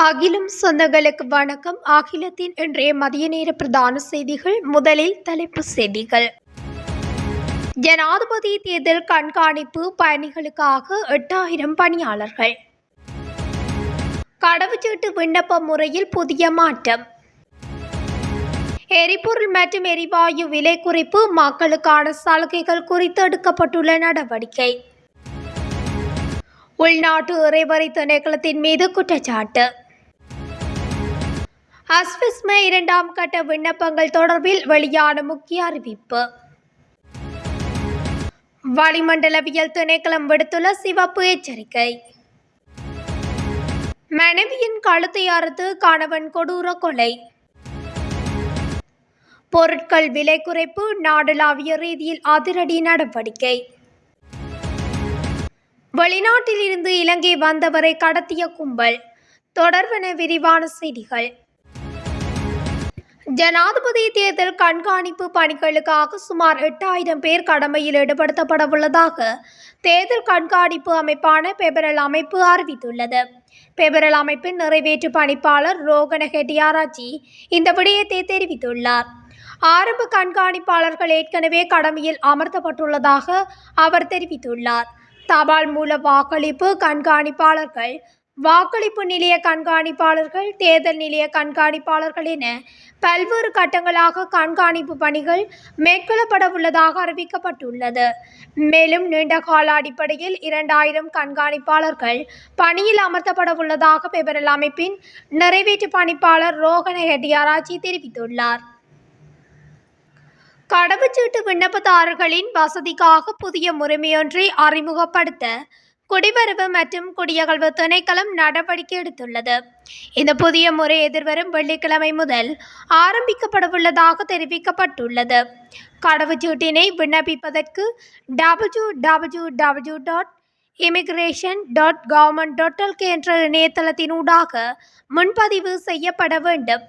அகிலம் சொந்தங்களுக்கு வணக்கம். அகிலத்தின் இன்றைய மதிய நேர பிரதான செய்திகள். முதலில் தலைப்பு செய்திகள். ஜனாதிபதி தேர்தல் கண்காணிப்பு பயணிகளுக்காக எட்டாயிரம் பணியாளர்கள். கடவுச்சீட்டு விண்ணப்ப முறையில் புதிய மாற்றம். எரிபொருள் மற்றும் எரிவாயு விலை குறைப்பு மக்களுக்கான சலுகைகள் குறித்து எடுக்கப்பட்டுள்ள நடவடிக்கை. உள்நாட்டு இறைவரை திணைக்களத்தின் மீது குற்றச்சாட்டு. அஸ்விஸ்ம இரண்டாம் கட்ட விண்ணப்பங்கள் தொடர்பில் வெளியான முக்கிய அறிவிப்பு. வளிமண்டலவியல் திணைக்களம் விடுத்துள்ள சிவப்பு எச்சரிக்கை. மனைவியின் கழுத்தை அறுத்து கணவன் கொடூர கொலை. பொருட்கள் விலை குறைப்பு நாடளாவிய ரீதியில் அதிரடி நடவடிக்கை. வெளிநாட்டில் இருந்து இலங்கை வந்தவரை கடத்திய கும்பல். தொடர்பென விரிவான செய்திகள். ஜனாதிபதி தேர்தல் கண்காணிப்பு பணிகளுக்காக சுமார் எட்டாயிரம் பேர் கடமையில் ஈடுபடுத்தப்பட உள்ளதாக தேர்தல் கண்காணிப்பு அமைப்பான பெபரல் அமைப்பு அறிவித்துள்ளது. பெபரல் அமைப்பின் நிறைவேற்று பணிப்பாளர் ரோகன ஹெட்டியாராஜி இந்த விடயத்தை தெரிவித்துள்ளார். ஆரம்ப கண்காணிப்பாளர்கள் ஏற்கனவே கடமையில் அமர்த்தப்பட்டுள்ளதாக அவர் தெரிவித்துள்ளார். தபால் மூல வாக்களிப்பு கண்காணிப்பாளர்கள் வாக்களிப்பு நிலைய கண்காணிப்பாளர்கள் தேர்தல் நிலைய கண்காணிப்பாளர்கள் என பல்வேறு கட்டங்களாக கண்காணிப்பு பணிகள் மேற்கொள்ளப்பட உள்ளதாக அறிவிக்கப்பட்டுள்ளது. மேலும் நீண்டகால அடிப்படையில் இரண்டாயிரம் கண்காணிப்பாளர்கள் பணியில் அமர்த்தப்பட உள்ளதாக பெபரல் அமைப்பின் நிறைவேற்று பணிப்பாளர் ரோகன ஹெட்டியாராச்சி தெரிவித்துள்ளார். கடவுச்சீட்டு விண்ணப்பதாரர்களின் வசதிக்காக புதிய முறைமையொன்றை அறிமுகப்படுத்த குடிவரவு மற்றும் குடியகழ்வு திணைக்களம் நடவடிக்கை எடுத்துள்ளது. இந்த புதிய முறை எதிர்வரும் வெள்ளிக்கிழமை முதல் ஆரம்பிக்கப்படவுள்ளதாக தெரிவிக்கப்பட்டுள்ளது. கடவுச்சீட்டினை விண்ணப்பிப்பதற்கு W W W dot immigration dot government dot LK என்ற இணையதளத்தினூடாக முன்பதிவு செய்யப்பட வேண்டும்.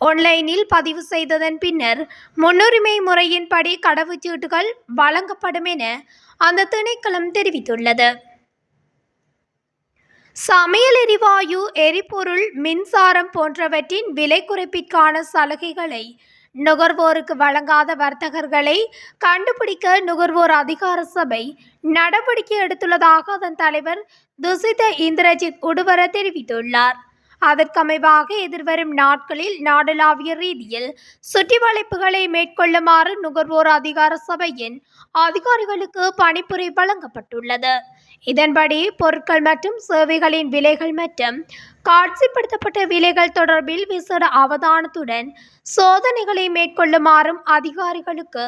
ஆன்லைனில் பதிவு செய்ததன் பின்னர் முன்னுரிமை முறையின்படி கடவுச்சீட்டுகள் வழங்கப்படும் என அந்த திணைக்களம் தெரிவித்துள்ளது. சமையல் எரிவாயு எரிபொருள் மின்சாரம் போன்றவற்றின் விலை குறைப்பிற்கான சலுகைகளை நுகர்வோருக்கு வழங்காத வர்த்தகர்களை கண்டுபிடிக்க நுகர்வோர் அதிகார சபை நடவடிக்கை எடுத்துள்ளதாக அதன் தலைவர் துசித இந்திரஜித் உடுவர தெரிவித்துள்ளார். அதற்கமைவாக எதிர்வரும் நாட்களில் நாடளாவிய ரீதியில் சுற்றி வளைப்புகளை மேற்கொள்ளுமாறு நுகர்வோர் அதிகார சபையின் அதிகாரிகளுக்கு பணிப்புரை வழங்கப்பட்டுள்ளது. இதன்படி பொருட்கள் மற்றும் சேவைகளின் விலைகள் மற்றும் காட்சிப்படுத்தப்பட்ட விலைகள் தொடர்பில் விசேட அவதானத்துடன் சோதனைகளை மேற்கொள்ளுமாறும் அதிகாரிகளுக்கு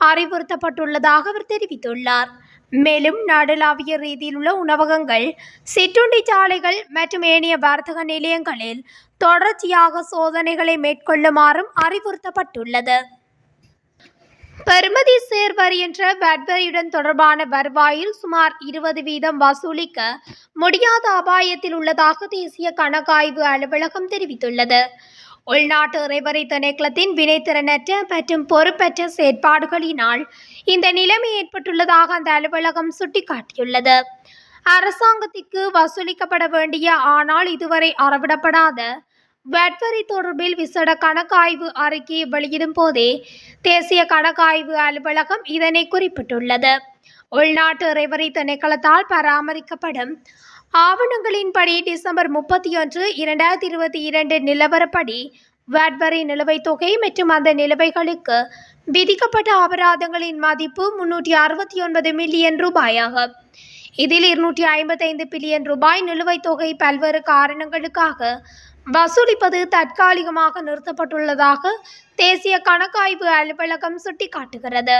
அறிவுறுத்தப்பட்டுள்ளதாக அவர் தெரிவித்துள்ளார். மேலும் நாடளாவிய ரீதியில் உள்ள உணவகங்கள் சிற்றுண்டி சாலைகள் மற்றும் ஏனைய வர்த்தக நிலையங்களில் தொடர்ச்சியாக சோதனைகளை மேற்கொள்ளுமாறும் அறிவுறுத்தப்பட்டுள்ளது. பெறுமதி சேர்வரி என்ற வட்வரியுடன் தொடர்பான வருவாயில் சுமார் இருபது வீதம் வசூலிக்க முடியாத அபாயத்தில் உள்ளதாக தேசிய கணக்காய்வு அலுவலகம் தெரிவித்துள்ளது. உள்நாட்டு இறைவரை திணைக்களத்தின் வினைத்திறனற்ற மற்றும் பொறுப்பற்ற செயற்பாடுகளினால் இந்த நிலைமை ஏற்பட்டுள்ளதாக அந்த அலுவலகம் சுட்டிக்காட்டியுள்ளது. அரசாங்கத்திற்கு வசூலிக்கப்பட வேண்டிய ஆனால் இதுவரை அறவிடப்படாத வட்வரி தொடர்பில் விசேட கணக்காய்வு அறிக்கையை வெளியிடும் போதே தேசிய கணக்காய்வு அலுவலகம் இதனை குறிப்பிட்டுள்ளது. உள்நாட்டு இறைவரி திணைக்களத்தால் பராமரிக்கப்படும் ஆவணங்களின்படி டிசம்பர் முப்பத்தி ஒன்று இரண்டாயிரத்தி இருபத்தி இரண்டு நிலவரப்படி வட்வரி நிலுவைத் தொகை மற்றும் அந்த நிலுவைகளுக்கு விதிக்கப்பட்ட அபராதங்களின் மதிப்பு முன்னூற்றி அறுபத்தி ஒன்பது மில்லியன் ரூபாயாகும். இதில் இருநூற்றி ஐம்பத்தைந்து பில்லியன் ரூபாய் நிலுவைத் தொகை பல்வேறு காரணங்களுக்காக வசூலிப்பது தற்காலிகமாக நிறுத்தப்பட்டுள்ளதாக தேசிய கணக்காய்வு அலுவலகம் சுட்டிக்காட்டுகிறது.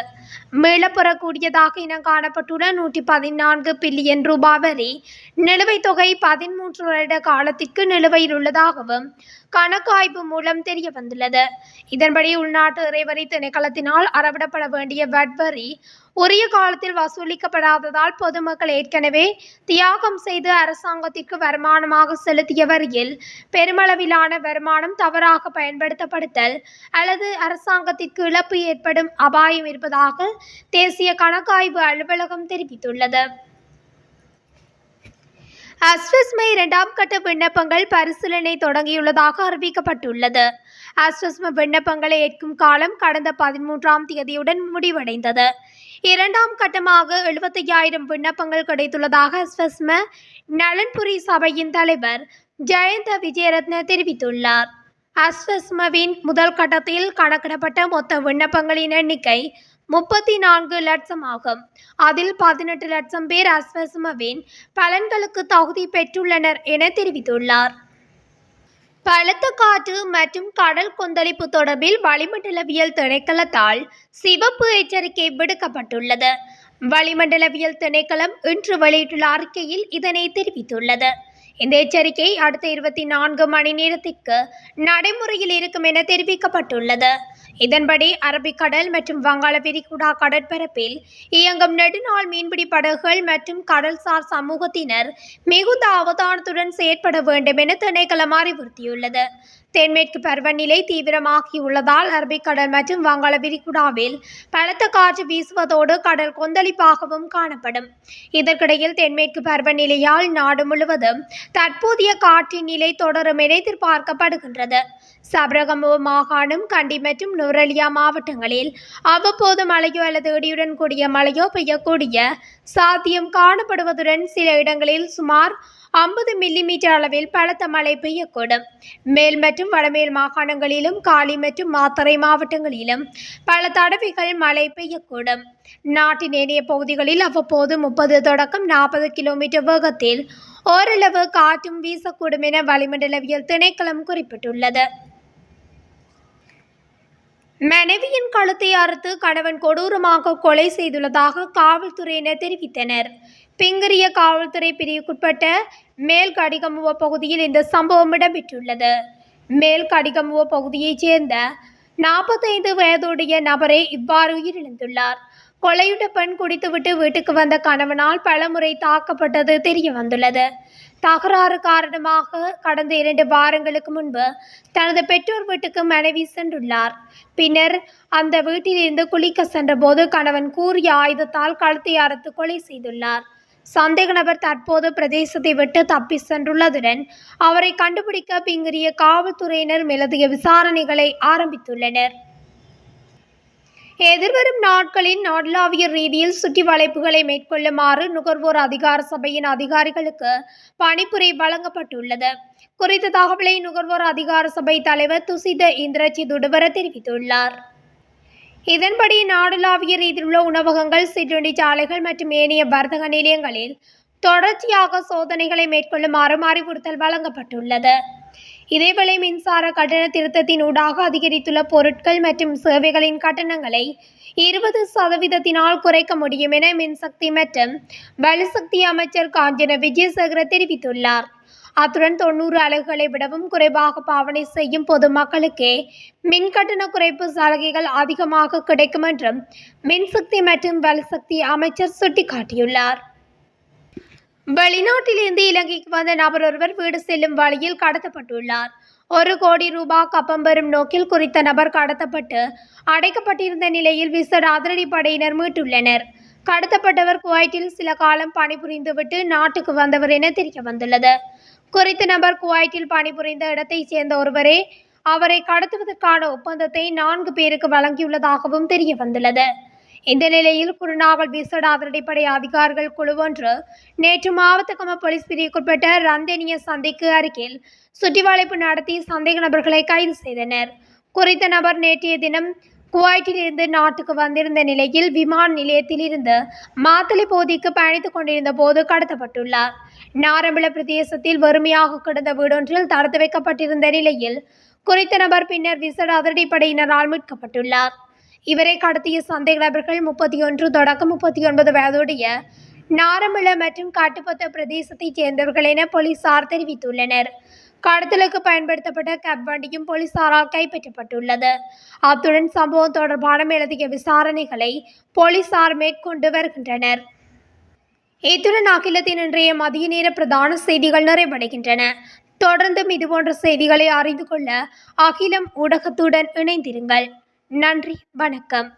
மீளப்பெறக்கூடியதாக இனம் காணப்பட்டுள்ள நூற்றி பதினான்கு பில்லியன் ரூபாய் வரை நிலுவைத் தொகை பதிமூன்று வருட காலத்திற்கு நிலுவையில் உள்ளதாகவும் கணக்காய்வு மூலம் தெரிய வந்துள்ளது இதன்படி உள்நாட்டு இறைவரி திணைக்களத்தினால் அறவிடப்பட வேண்டிய வட்வரி உரிய காலத்தில் வசூலிக்கப்படாததால் பொதுமக்கள் ஏற்கனவே தியாகம் செய்து அரசாங்கத்திற்கு வருமானமாக செலுத்திய வரியில் பெருமளவிலான வருமானம் தவறாக பயன்படுத்தப்படுத்தல் வலது அரசாங்கத்திற்கு இழப்பு ஏற்படும் அபாயம் இருப்பதாக தேசிய கணக்காய்வு அலுவலகம் தெரிவித்துள்ளது. அஸ்வஸ்மை இரண்டாம் கட்ட விண்ணப்பங்கள் பரிசீலனை தொடங்கியுள்ளதாக அறிவிக்கப்பட்டுள்ளது. அஸ்வஸ்ம விண்ணப்பங்களை ஏற்கும் காலம் கடந்த பதிமூன்றாம் தேதியுடன் முடிவடைந்தது. இரண்டாம் கட்டமாக எழுபத்தையாயிரம் விண்ணப்பங்கள் கிடைத்துள்ளதாக அஸ்வஸ்ம நலன்புரி சபையின் தலைவர் ஜெயந்த விஜயரத்ன தெரிவித்துள்ளார். அஸ்வஸ்மவின் முதல் கட்டத்தில் கணக்கிடப்பட்ட மொத்த விண்ணப்பங்களின் எண்ணிக்கை முப்பத்தி நான்கு லட்சம் ஆகும். அதில் பதினெட்டு லட்சம் பேர் அஸ்வஸ்மவின் பலன்களுக்கு தகுதி பெற்றுள்ளனர் என தெரிவித்துள்ளார். பலத்த காற்று மற்றும் கடல் கொந்தளிப்பு தொடர்பில் வளிமண்டலவியல் திணைக்களத்தால் சிவப்பு எச்சரிக்கை விடுக்கப்பட்டுள்ளது. வளிமண்டலவியல் திணைக்களம் இன்று வெளியிட்டுள்ள அறிக்கையில் இதனை தெரிவித்துள்ளது. இந்த எச்சரிக்கை அடுத்த இருபத்தி நான்கு மணி நேரத்திற்கு நடைமுறையில் இருக்கும் என தெரிவிக்கப்பட்டுள்ளது. இதன்படி அரபிக்கடல் மற்றும் வங்காள விரிகுடா கடற்பரப்பில் இயங்கும் நெடுநாள் மீன்பிடி படகுகள் மற்றும் கடல்சார் சமூகத்தினர் மிகுந்த அவதானத்துடன் செயற்பட வேண்டும் என திணைக்களம் அறிவுறுத்தியுள்ளது. தென்மேற்கு பருவநிலை தீவிரமாகியுள்ளதால் அரபிக்கடல் மற்றும் வங்காள விரிகுடாவில் பலத்த காற்று வீசுவதோடு கடல் கொந்தளிப்பாகவும் காணப்படும். இதற்கிடையில் தென்மேற்கு பருவநிலையால் நாடு முழுவதும் தற்போதைய காற்றின் நிலை தொடரும் என எதிர்பார்க்கப்படுகின்றது. சபரகமுவ மாகாணம் கண்டி மற்றும் நுரலியா மாவட்டங்களில் அவ்வப்போது மழையோ அல்லது இடியுடன் கூடிய மழையோ பெய்யக்கூடிய சாத்தியம் காணப்படுவதுடன் சில இடங்களில் சுமார் ஐம்பது மில்லிமீட்டர் அளவில் பலத்த மழை பெய்யக்கூடும். மேல் மற்றும் வடமேல் மாகாணங்களிலும் காலி மற்றும் மாத்தறை மாவட்டங்களிலும் பல தடவைகள் மழை பெய்யக்கூடும். நாட்டின் ஏனைய பகுதிகளில் அவ்வப்போது முப்பது தொடக்கம் நாற்பது கிலோமீட்டர் வேகத்தில் ஓரளவு காற்றும் வீசக்கூடும் என வளிமண்டலவியல் திணைக்களம் குறிப்பிட்டுள்ளது. மனைவியின் கழுத்தை அறுத்து கணவன் கொடூரமாக கொலை செய்துள்ளதாக காவல்துறையினர் தெரிவித்தனர். பிங்கரிய காவல்துறை பிரிவுக்குட்பட்ட மேல் கடிகமுவ பகுதியில் இந்த சம்பவம் இடம்பெற்றுள்ளது. மேல் கடிகமுவ பகுதியைச் சேர்ந்த நாற்பத்தைந்து வயதுடைய நபரே இவ்வாறு உயிரிழந்துள்ளார். கொலையுட பெண் குடித்துவிட்டு வீட்டுக்கு வந்த கணவனால் பலமுறை தாக்கப்பட்டது தெரிய வந்துள்ளது தகராறு காரணமாக கடந்த இரண்டு வாரங்களுக்கு முன்பு தனது பெற்றோர் வீட்டுக்கு மனைவி சென்றுள்ளார். பின்னர் அந்த வீட்டிலிருந்து குளிக்க சென்றபோது கணவன் கூறிய ஆயுதத்தால் கழுத்தை அறுத்து கொலை செய்துள்ளார். சந்தேக நபர் தற்போது பிரதேசத்தை விட்டு தப்பி சென்றுள்ளதுடன் அவரை கண்டுபிடிக்க பிங்கிரிய காவல்துறையினர் மேலதிக விசாரணைகளை ஆரம்பித்துள்ளனர். எதிர்வரும் நாட்களில் நாடளாவிய ரீதியில் சுற்றி வளைப்புகளை மேற்கொள்ளுமாறு நுகர்வோர் அதிகார சபையின் அதிகாரிகளுக்கு பணிப்புரை வழங்கப்பட்டுள்ளது. குறித்த தகவலை நுகர்வோர் அதிகார சபை தலைவர் துசித இந்திரஜித் உடுவர தெரிவித்துள்ளார். இதன்படி நாடளாவிய ரீதியில் உள்ள உணவகங்கள் சிற்றுண்டி சாலைகள் மற்றும் ஏனைய வர்த்தக நிலையங்களில் தொடர்ச்சியாக சோதனைகளை மேற்கொள்ளுமாறும் அறிவுறுத்தல் வழங்கப்பட்டுள்ளது. இதேவேளை மின்சார கட்டண திருத்தத்தின் ஊடாக அதிகரித்துள்ள பொருட்கள் மற்றும் சேவைகளின் கட்டணங்களை இருபது சதவீதத்தினால் குறைக்க முடியும் என மின்சக்தி மற்றும் வலுசக்தி அமைச்சர் காஞ்சன விஜயசேகர தெரிவித்துள்ளார். அத்துடன் தொண்ணூறு அலகுகளை விடவும் குறைவாக பாவனை செய்யும் பொதுமக்களுக்கே மின்கட்டண குறைப்பு சலுகைகள் அதிகமாக கிடைக்கும் என்றும் மின்சக்தி மற்றும் வலுசக்தி அமைச்சர் சுட்டிக்காட்டியுள்ளார். வெளிநாட்டிலிருந்து இலங்கைக்கு வந்த நபர் ஒருவர் வீடு செல்லும் வழியில் கடத்தப்பட்டுள்ளார். ஒரு கோடி ரூபாய் கப்பம் பெறும் நோக்கில் குறித்த நபர் கடத்தப்பட்டு அடைக்கப்பட்டிருந்த நிலையில் விசேட அதிரடிப்படையினர் மீட்டுள்ளனர். கடத்தப்பட்டவர் குவைட்டில் சில காலம் பணிபுரிந்துவிட்டு நாட்டுக்கு வந்தவர் என தெரிய வந்துள்ளது குறித்த நபர் குவைட்டில் பணிபுரிந்த இடத்தை சேர்ந்த ஒருவரே அவரை கடத்துவதற்கான ஒப்பந்தத்தை நான்கு பேருக்கு வழங்கியுள்ளதாகவும் தெரிய வந்துள்ளது இந்த நிலையில் குருநாவல் விசேட அதிரடிப்படை அதிகாரிகள் குழு ஒன்று நேற்று கம போலீஸ் பிரிவுக்குட்பட்ட ரந்தேனிய சந்தைக்கு அருகில் சுற்றிவளைப்பு நடத்தி சந்தேக நபர்களை கைது செய்தனர். குறித்த நபர் நேற்றைய தினம் குவைட்டிலிருந்து நாட்டுக்கு வந்திருந்த நிலையில் விமான நிலையத்திலிருந்து மாத்தளை பகுதிக்கு பயணித்துக் கொண்டிருந்த போது கடத்தப்பட்டுள்ளார். நாரம்பிள பிரதேசத்தில் வறுமையாக கிடந்த வீடொன்றில் தடுத்து வைக்கப்பட்டிருந்த நிலையில் குறித்த நபர் பின்னர் விசேட அதிரடிப்படையினரால் மீட்கப்பட்டுள்ளார். இவரை கடத்திய சந்தேக நபர்கள் முப்பத்தி ஒன்று தொடக்கம் முப்பத்தி ஒன்பது வயதுடைய நாரமிள மற்றும் காட்டுப்பத்த பிரதேசத்தைச் சேர்ந்தவர்கள் என போலீசார் தெரிவித்துள்ளனர். கடத்தலுக்கு பயன்படுத்தப்பட்ட கேப் வண்டியும் போலீசாரால் கைப்பற்றப்பட்டுள்ளது. அத்துடன் சம்பவம் தொடர்பான மேலதிக விசாரணைகளை போலீசார் மேற்கொண்டு வருகின்றனர். இத்துடன் அகிலத்தின் இன்றைய மதிய நேர பிரதான செய்திகள் நிறைவடைகின்றன. தொடர்ந்தும் இதுபோன்ற செய்திகளை அறிந்து கொள்ள அகிலம் ஊடகத்துடன் இணைந்திருங்கள். நன்றி வணக்கம்.